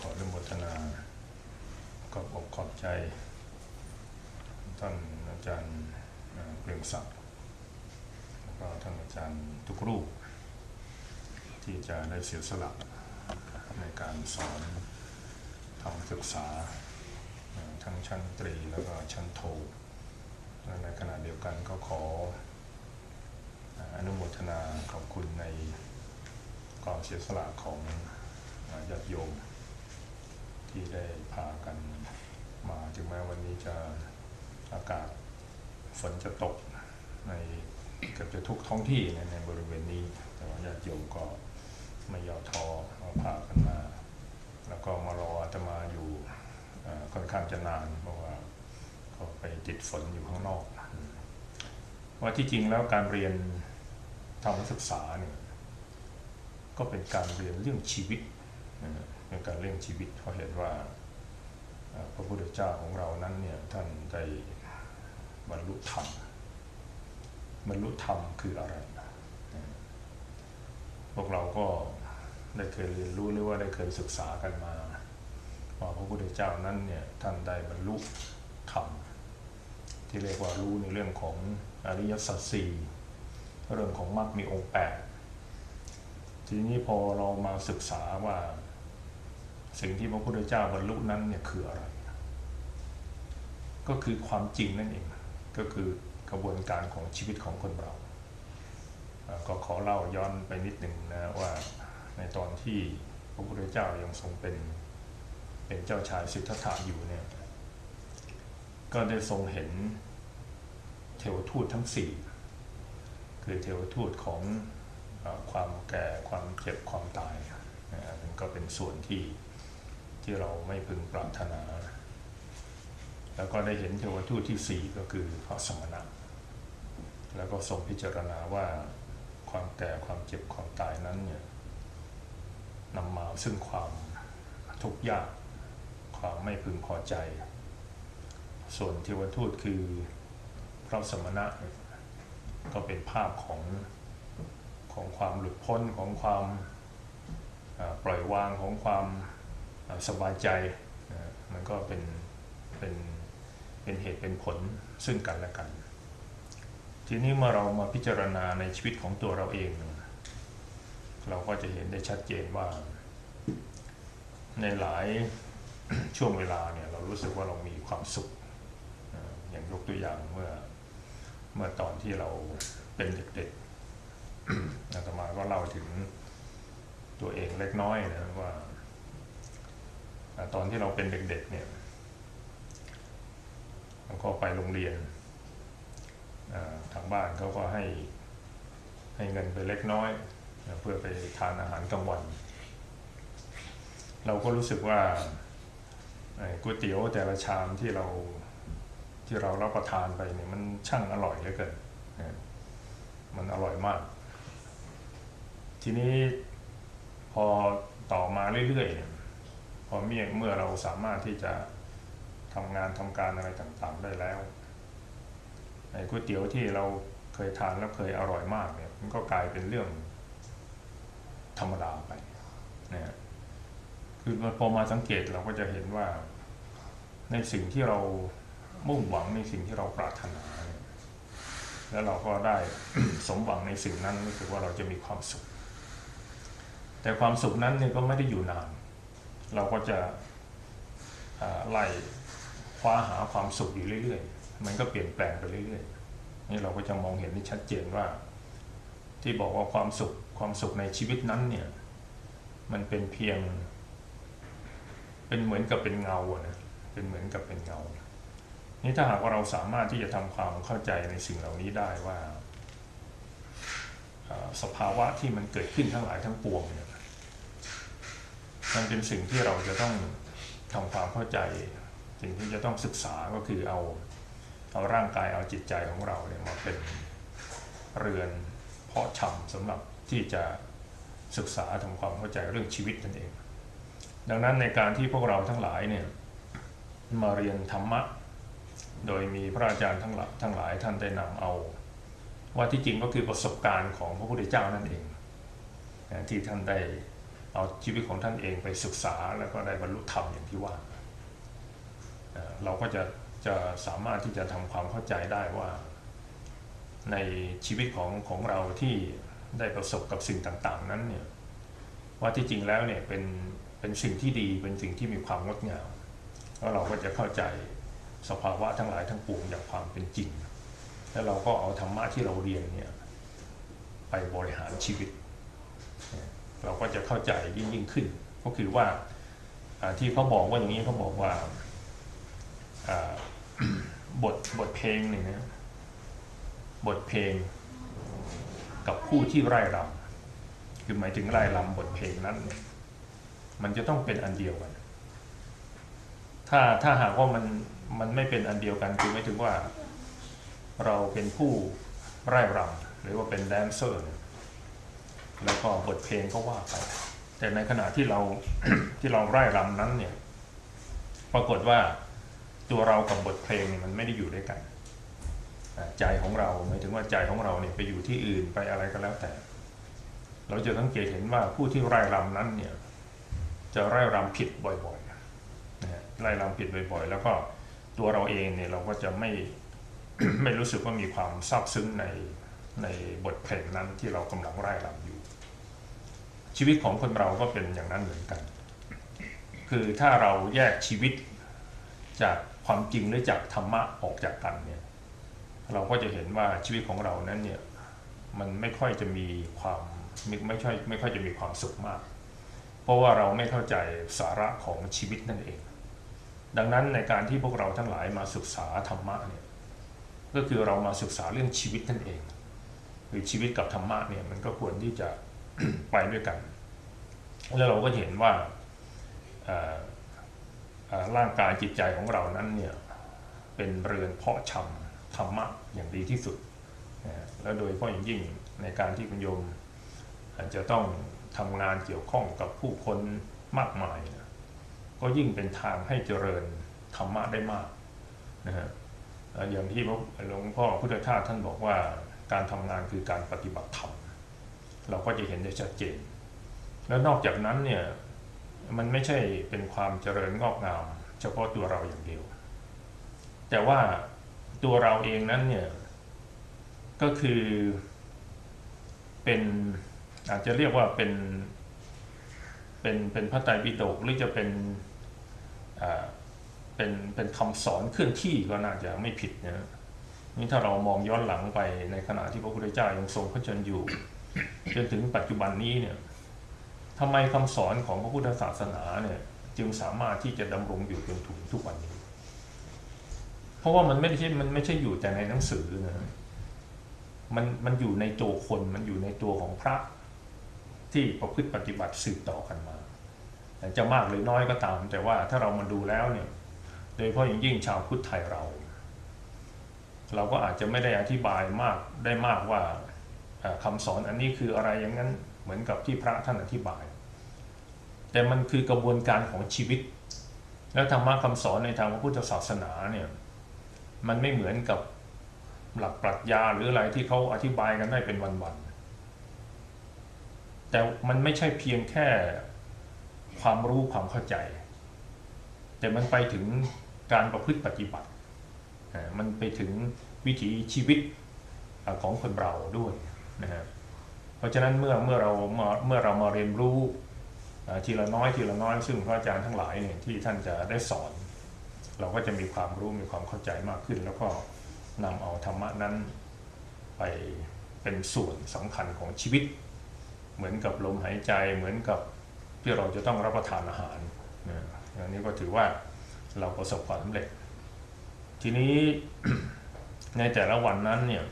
ขออนุโมทนาขอบอกขอบใจ ท่านอาจารย์เอ่อเปล่งศักดิ์แล้วก็ท่านอาจารย์ทุกรูป ที่จะได้เสียสละในการสอนทางศึกษา ทั้งชั้นตรีแล้วก็ชั้นโทและในขณะเดียวกันก็ขออนุโมทนาขอบคุณในความเสียสละของญาติโยม ที่ได้พากันมาถึงแม้วันนี้จะอากาศฝนจะตกในเกือบจะทุกท้องที่ในในบริเวณนี้ แต่ว่าญาติโยมก็ไม่ย่อท้อมาพากันมา แล้วก็มารออาตมาอยู่ค่อนข้างจะนานเพราะว่าก็ไปติดฝนอยู่ข้างนอก ว่าที่จริงแล้วการเรียนธรรมศึกษาเนี่ยก็เป็นการเรียนเรื่องชีวิต เป็นการเร่งชีวิตเพราะเห็นว่าพระพุทธเจ้าของเรานั้นเนี่ยท่านได้บรรลุธรรมบรรลุธรรมคืออะไรพวกเราก็ได้เคยเรียนรู้หรือว่าได้เคยศึกษากันมาว่าพระพุทธเจ้านั้นเนี่ยท่านได้บรรลุธรรมที่เรียกว่ารู้ในเรื่องของอริยสัจสี่เรื่องของมรรคมีองค์แปดทีนี้พอเรามาศึกษาว่า สิ่งที่พระพุทธเจ้าบรรลุนั้นเนี่ยคืออะไร ก็คือความจริงนั่นเอง ก็คือกระบวนการของชีวิตของคนเรา ก็ขอเล่าย้อนไปนิดหนึ่งนะว่าในตอนที่พระพุทธเจ้ายังทรงเป็นเป็นเจ้าชายสิทธัตถะอยู่เนี่ยก็ได้ทรงเห็นเทวทูตทั้งสี่คือเทวทูตของความแก่ความเจ็บความตายนะฮะมันก็เป็นส่วนที่ ที่เราไม่พึงปรารถนา แล้วก็ได้เห็นเทวทูตที่สี่ก็คือพระสมณะ แล้วก็ทรงพิจารณาว่าความแก่ความเจ็บความตายนั้นเนี่ยนำมาซึ่งความทุกข์ยาก ความไม่พึงพอใจ ส่วนเทวทูตคือพระสมณะ ก็เป็นภาพของของความหลุดพ้นของความปล่อยวางของความ สบายใจมันก็เป็นเป็นเป็นเหตุเป็นผลซึ่งกันและกัน ทีนี้เมื่อเรามาพิจารณาในชีวิตของตัวเราเอง เราก็จะเห็นได้ชัดเจนว่า ในหลายช่วงเวลาเนี่ยเรารู้สึกว่าเรามีความสุข อย่างยกตัวอย่างเมื่อเมื่อตอนที่เราเป็นเด็กๆอาตมาก็เล่าถึงตัวเองเล็กน้อยนะว่า ตอนที่เราเป็นเด็กๆเนี่ยเราก็ไปโรงเรียนทางบ้านเขาก็ให้ให้เงินไปเล็กน้อย เพื่อไปทานอาหารกลางวัน เราก็รู้สึกว่าก๋วยเตี๋ยวแต่ละชามที่เราที่เรารับประทานไปเนี่ยมันช่างอร่อยเหลือเกินมันอร่อยมาก ทีนี้พอต่อมาเรื่อยๆเนี่ย อเมื่อเมื่อเราสามารถที่จะทำงานทำการอะไรต่างๆได้แล้วไอ้ก๋วยเตี๋ยวที่เราเคยทานแล้วเคยอร่อยมากเนี่ยมันก็กลายเป็นเรื่องธรรมดาไปนะคือพอมาสังเกตเราก็จะเห็นว่า ในสิ่งที่เรามุ่งหวังในสิ่งที่เราปรารถนา แล้วเราก็ได้สมหวังในสิ่งนั้นรู้สึกว่าเราจะมีความสุข แต่ความสุขนั้นเนี่ยก็ไม่ได้อยู่นาน เราก็จะไล่คว้าหาความสุขอยู่เรื่อยๆ มันก็เปลี่ยนแปลงไปเรื่อยๆ นี่เราก็จะมองเห็นได้ชัดเจนว่า ที่บอกว่าความสุขความสุขในชีวิตนั้นเนี่ยมันเป็นเพียง เป็นเหมือนกับเป็นเงาอะนะเป็นเหมือนกับเป็นเงา นี่ถ้าหากว่าเราสามารถที่จะทำความเข้าใจในสิ่งเหล่านี้ได้ว่าสภาวะที่มันเกิดขึ้นทั้งหลายทั้งปวงเนี่ย มันเป็นสิ่งที่เราจะต้องทำความเข้าใจ สิ่งที่จะต้องศึกษาก็คือเอาเอาร่างกายเอาจิตใจของเราเนี่ยมาเป็นเรือนเพาะชำสำหรับที่จะศึกษาทำความเข้าใจเรื่องชีวิตนั่นเอง ดังนั้นในการที่พวกเราทั้งหลายเนี่ยมาเรียนธรรมะ โดยมีพระอาจารย์ทั้งหลายทั้งหลายท่านได้นำเอา ว่าที่จริงก็คือประสบการณ์ของพระพุทธเจ้านั่นเองที่ท่านได้ เอาชีวิตของท่านเองไปศึกษาแล้วก็ได้บรรลุธรรมอย่างที่ว่าเราก็จะจะสามารถที่จะทำความเข้าใจได้ว่า ในชีวิตของของเราที่ได้ประสบกับสิ่งต่างๆ นั้นเนี่ยว่าที่จริงแล้วเนี่ยเป็นเป็นสิ่งที่ดีเป็นสิ่งที่มีความงดงามแล้วเราก็จะเข้าใจสภาวะทั้งหลายทั้งปวงอย่างความเป็นจริง แล้วเราก็เอาธรรมะที่เราเรียนเนี่ยไปบริหารชีวิต เราก็จะเข้าใจยิ่งยิ่งขึ้น ก็คือว่าที่เขาบอกว่าอย่างนี้เขาบอกว่าบทบทเพลงหนึ่งนะบทเพลงกับผู้ที่ไร่รำคือหมายถึงไร่รำบทเพลงนั้น มันจะต้องเป็นอันเดียวกัน ถ้าถ้าหากว่ามันมันไม่เป็นอันเดียวกันคือหมายถึงว่า เราเป็นผู้ไร่รำหรือว่าเป็นแดนเซอร์ แล้วก็บทเพลงก็ว่าไป แต่ในขณะที่เราที่เราไร่รำนั้นเนี่ย ปรากฏว่าตัวเรากับบทเพลงเนี่ยมันไม่ได้อยู่ด้วยกันใจของเราหมายถึงว่าใจของเราเนี่ยไปอยู่ที่อื่นไปอะไรก็แล้วแต่ เราจะสังเกตเห็นว่าผู้ที่ไร่รำนั้นเนี่ย จะไร่รำผิดบ่อยๆนะไร่รำผิดบ่อยๆ แล้วก็ตัวเราเองเนี่ยเราก็จะไม่ไม่รู้สึกว่ามีความซาบซึ้งในในบทเพลงนั้นที่เรากำลังไร่รำอยู่ ชีวิตของคนเราก็เป็นอย่างนั้นเหมือนกัน คือถ้าเราแยกชีวิตจากความจริงหรือจากธรรมะออกจากกันเนี่ย เราก็จะเห็นว่าชีวิตของเรานั้นเนี่ยมันไม่ค่อยจะมีความไม่ไม่ค่อยไม่ค่อยจะมีความสุขมาก เพราะว่าเราไม่เข้าใจสาระของชีวิตนั่นเอง ดังนั้นในการที่พวกเราทั้งหลายมาศึกษาธรรมะเนี่ยก็คือเรามาศึกษาเรื่องชีวิตนั่นเองคือชีวิตกับธรรมะเนี่ยมันก็ควรที่จะ ไปด้วยกัน แล้วเราก็เห็นว่าร่างกายจิตใจของเรานั้นเนี่ยเป็นเรือนเพาะชำธรรมะอย่างดีที่สุด แล้วโดยเฉพาะอย่างยิ่งในการที่คุณโยมอาจจะต้องทำงานเกี่ยวข้องกับผู้คนมากมายนะก็ยิ่งเป็นทางให้เจริญธรรมะได้มากนะฮะอย่างที่หลวงพ่อพุทธทาสท่านบอกว่าการทำงานคือการปฏิบัติธรรม เราก็จะเห็นได้ชัดเจน แล้วนอกจากนั้นเนี่ยมันไม่ใช่เป็นความเจริญงอกงาม เฉพาะตัวเราอย่างเดียว แต่ว่าตัวเราเองนั้นเนี่ยก็คือเป็นอาจจะเรียกว่าเป็นเป็นเป็นพระไตรปิฎกหรือจะเป็นอ่าเป็นเป็นคำสอนเคลื่อนที่ก็น่าจะไม่ผิดนะนี่ถ้าเรามองย้อนหลังไปในขณะที่พระพุทธเจ้ายังทรงพระชนม์อยู่ จนถึงปัจจุบันนี้เนี่ยทำไมคำสอนของพระพุทธศาสนาเนี่ยจึงสามารถที่จะดำรงอยู่จนถึงทุกวันนี้ เพราะว่ามันไม่ใช่มันไม่ใช่อยู่แต่ในหนังสือนะมันมันอยู่ในตัวคนมันอยู่ในตัวของพระที่ประพฤติปฏิบัติสืบต่อกันมาจะมากหรือน้อยก็ตาม แต่ว่าถ้าเรามาดูแล้วเนี่ย โดยเฉพาะอย่างยิ่งชาวพุทธไทยเรา เราก็อาจจะไม่ได้อธิบายมากได้มากว่า อ่าคำสอนอันนี้คืออะไรอย่างนั้นเหมือนกับที่พระท่านอธิบาย แต่มันคือกระบวนการของชีวิต แล้วธรรมะคำสอนในทางพระพุทธศาสนาเนี่ยมันไม่เหมือนกับหลักปรัชญาหรืออะไรที่เขาอธิบายกันได้เป็นวันๆแต่มันไม่ใช่เพียงแค่ความรู้ความเข้าใจ แต่มันไปถึงการประพฤติปฏิบัติ มันไปถึงวิถีชีวิตของคนเราด้วย นะฮะเพราะฉะนั้นเมื่อเมื่อเรามาเมื่อเรามาเรียนรู้ทีละน้อยทีละน้อย ซึ่งพระอาจารย์ทั้งหลายเนี่ยที่ท่านจะได้สอน เราก็จะมีความรู้มีความเข้าใจมากขึ้น แล้วก็นำเอาธรรมะนั้นไปเป็นส่วนสำคัญของชีวิต เหมือนกับลมหายใจเหมือนกับที่เราจะต้องรับประทานอาหารนะอย่างนี้ก็ถือว่าเราประสบความสำเร็จ ทีนี้ในแต่ละวันนั้นเนี่ย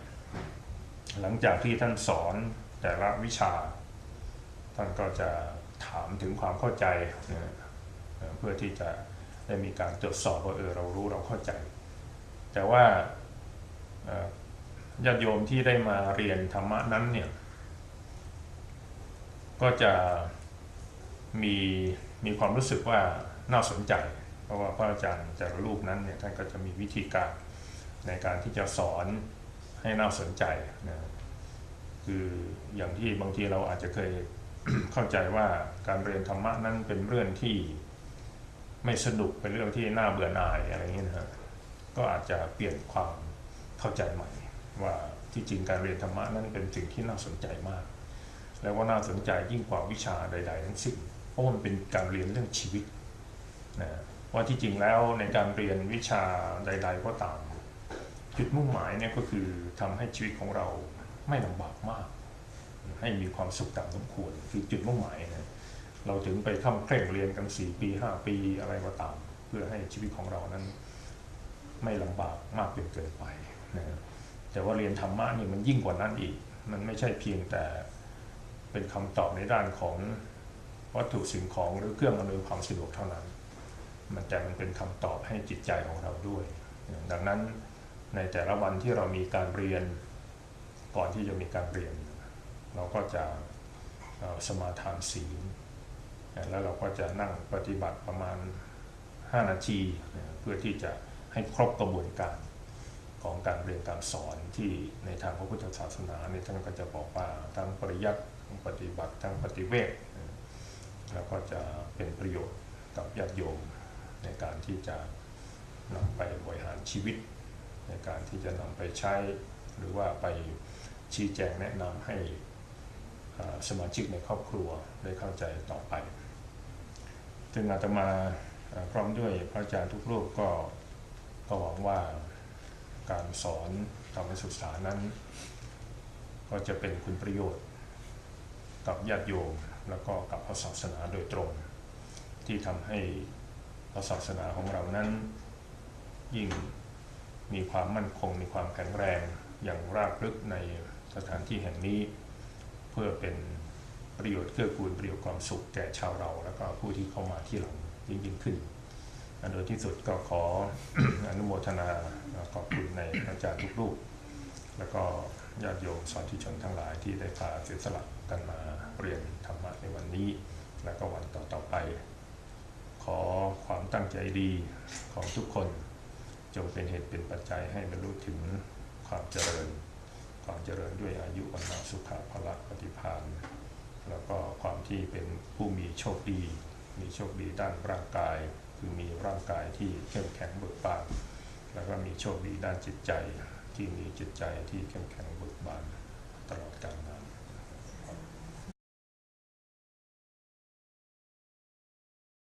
หลังจากที่ท่านสอนแต่ละวิชา ท่านก็จะถามถึงความเข้าใจเเพื่อที่จะได้มีการตรวจสอบว่าเออเรารู้เราเข้าใจ แต่ว่าเอ่อญาติโยมที่ได้มาเรียนธรรมะนั้นเนี่ย ก็จะมีมีความรู้สึกว่าน่าสนใจ เพราะว่าพระอาจารย์แต่ละรูปนั้นเนี่ยท่านก็จะมีวิธีการในการที่จะสอน ให้น่าสนใจนะคืออย่างที่บางทีเราอาจจะเคยเข้าใจว่าการเรียนธรรมะนั้นเป็นเรื่องที่ไม่สนุกเป็นเรื่องที่น่าเบื่อหน่ายอะไรอย่างนี้นะฮะก็อาจจะเปลี่ยนความเข้าใจใหม่ ว่าที่จริงการเรียนธรรมะนั้นเป็นสิ่งที่น่าสนใจมาก แล้วก็น่าสนใจยิ่งกว่าวิชาใด ๆ ทั้งสิ้นเพราะมันเป็นการเรียนเรื่องชีวิตนะว่าที่จริงแล้วในการเรียนวิชาใด ๆ ก็ตาม จุดมุ่งหมายเนี่ยก็คือทำให้ชีวิตของเราไม่ลำบากมาก ให้มีความสุขตามสมควรคือจุดมุ่งหมายนะเราถึงไปทำเคร่งเรียนกัน 4 ปี 5 ปีอะไรก็ตาม เพื่อให้ชีวิตของเรานั้น ไม่ลำบากมากจนเกินไปนะแต่ว่าเรียนธรรมะนี่มันยิ่งกว่านั้นอีก มันไม่ใช่เพียงแต่เป็นคำตอบในด้านของวัตถุสิ่งของหรือเครื่องอำนวยความสะดวกเท่านั้น มันแต่มันเป็นคำตอบให้จิตใจของเราด้วย ดังนั้น ในแต่ละวันที่เรามีการเรียนก่อนที่จะมีการเรียน เราก็จะสมาทานศีลแล้วเราก็จะนั่งปฏิบัติประมาณ 5 นาทีเพื่อที่จะให้ครบกระบวนการของการเรียนการสอนที่ในทางพระพุทธศาสนาเนี่ยท่านก็จะบอกว่าทั้งปริยัติทั้งปฏิบัติทั้งปฏิเวทแล้วก็จะเป็นประโยชน์กับญาติโยมในการที่จะนำไปบริหารชีวิต ในการที่จะนำไปใช้หรือว่าไปชี้แจงแนะนำให้สมาชิกในครอบครัวได้เข้าใจต่อไปจึงอาตมาพร้อมด้วยพระอาจารย์ทุกรูปก็ก็หวังว่าการสอนธรรมศึกษานั้น ก็จะเป็นคุณประโยชน์ กับญาติโยมแล้วก็กับพระศาสนาโดยตรง ที่ทำให้พระศาสนาของเรานั้นยิ่ง มีความมั่นคง มีความแข็งแรงอย่างรากลึกในสถานที่แห่งนี้ เพื่อเป็นประโยชน์เกื้อกูลประโยชน์ความสุขแก่ชาวเรา แล้วก็ผู้ที่เข้ามาที่หลังยิ่งยิ่งขึ้นโดยที่สุดก็ขออนุโมทนาขอบคุณในอาจารย์ทุกรูป แล้วก็ญาติโยมสาธุชนทั้งหลายที่ได้พาเสียสละกันมาเรียนธรรมะในวันนี้ และก็วันต่อๆไป ขอความตั้งใจดีของทุกคน จงเป็นเหตุเป็นปัจจัยให้บรรลุถึงความเจริญ ความเจริญด้วยอายุวันสุขภละปฏิภาณแล้วก็ความที่เป็นผู้มีโชคดี มีโชคดีด้านร่างกาย คือมีร่างกายที่เข้มแข็งเบิกบานแล้วก็มีโชคดีด้านจิตใจที่มีจิตใจที่เข้มแข็งเบิกบานตลอดกาลนาน